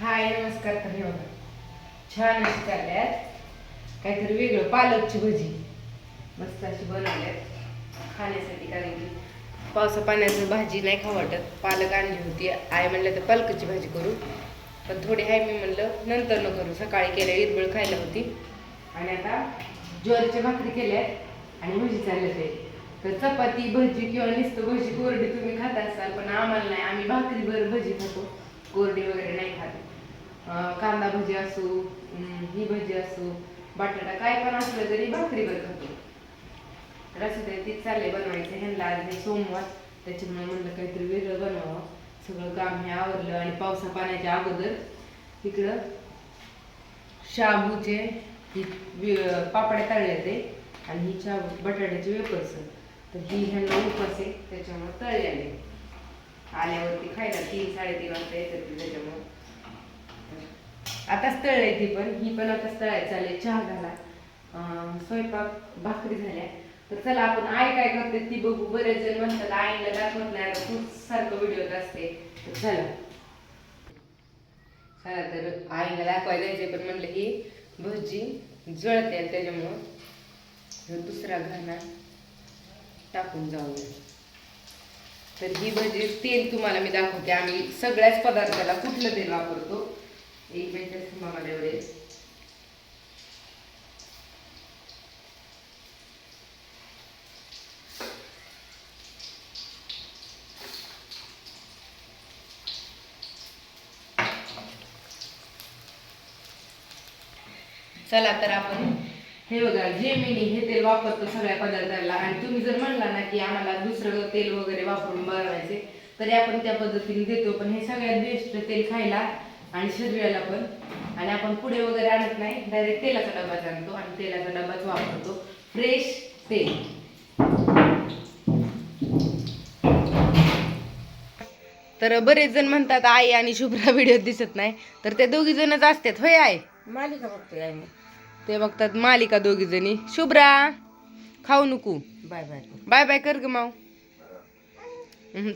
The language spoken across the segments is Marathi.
हाय नमस्कार तर हे बघा छान अशी चालल्यात काहीतरी वेगळं पालकची भजी. मस्त अशी बनवल्यात. खाण्यासाठी कारण की पावसा पाण्याचं भाजी नाही खाऊ वाटत पालक आणली होती. आई म्हणलं तर पालकाची भाजी करू. पण थोडी आहे मी म्हणलं नंतर न करू. सकाळी केल्या इरबळ खायला होती. आणि आता ज्वारीच्या भाकरी केल्यात आणि भजी चालल्या आहे तर चपाती भजी किंवा नुसतं भजी कोरडी तुम्ही खात असाल पण आम्हाला नाही. आम्ही भाकरीवर भजी खातो. कोरडी वगैरे नाही. कांदा भजी असो ही भजी असो बटाटा काय पण असलं तरी भाकरीवर खातो तर असं तरी तीच चालले बनवायचं. ह्यांना आज हे सोमवार त्याच्यामुळे म्हणलं काहीतरी वेगळं बनवावं. सगळं काम हे आवरलं आणि पावसा पाण्याच्या अगोदर इकडं शाबूचे ही वि- पापड्या तळले ते आणि ही शाबू बटाट्याचे वेपर्स तर ही ह्यांना उपास आहे त्याच्यामुळे तळले आले आल्यावरती खायला तीन साडेतीन वाजता येतात ते त्याच्यामुळे. आताच तळलंय ती पण. ही पण आताच तळायचं चालेल चहा झाला स्वयंपाक भाकरी झाल्या. तर चला आपण आई काय करते ती बघू. बरेच जण म्हणतात आईला दाखवत नाही. खूप सारखं व्हिडिओ असते. तर चला. चला तर आईला दाखवायला जायचंय. पण म्हणलं ही भजी जळते त्याच्यामुळं. दुसरा घाणा टाकून जाऊया. तर ही भजी तेल तुम्हाला मी दाखवते. आम्ही सगळ्याच पदार्थाला कुठलं तेल वापरतो? एक मिनिट मला एवढे. चला तर आपण हे बघा जेमिनी हे तेल वापरतो सगळ्या पदार्थाला आणि तुम्ही जर म्हणला ना की आम्हाला दुसरं तेल वगैरे वापरून बनवायचे तरी आपण त्या पद्धतीने देतो. पण हे सगळ्यात बेस्ट तेल खायला आणि शरीराला पण. आणि आपण पुढे वगैरे आणत नाही डायरेक्ट तेलाचा डबाच आणतो आणि तेलाचा डबाच वापरतो. फ्रेश तेल. तर बरेच जण म्हणतात आई आणि शुभ्रा व्हिडिओ दिसत नाही. तर ते दोघी जणच असतात. होय आहे मालिका बघतोय आम्ही. ते बघतात मालिका दोघी जणी. शुभ्रा खाऊ नको. Bye bye. बाय बाय कर ग माऊ.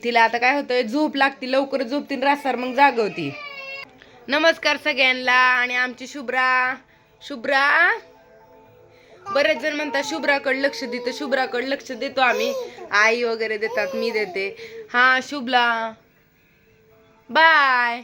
तिला आता काय होतंय? झोप लागती लवकर झोपतीन रास्तार मग जागवती. नमस्कार सगळ्यांना आणि आमची शुभ्रा. शुभ्रा? बरेच जण म्हणतात शुभ्राकडे लक्ष देतं शुभ्राकडे लक्ष देतो आम्ही. आई वगैरे देतात मी देते. हा शुभला बाय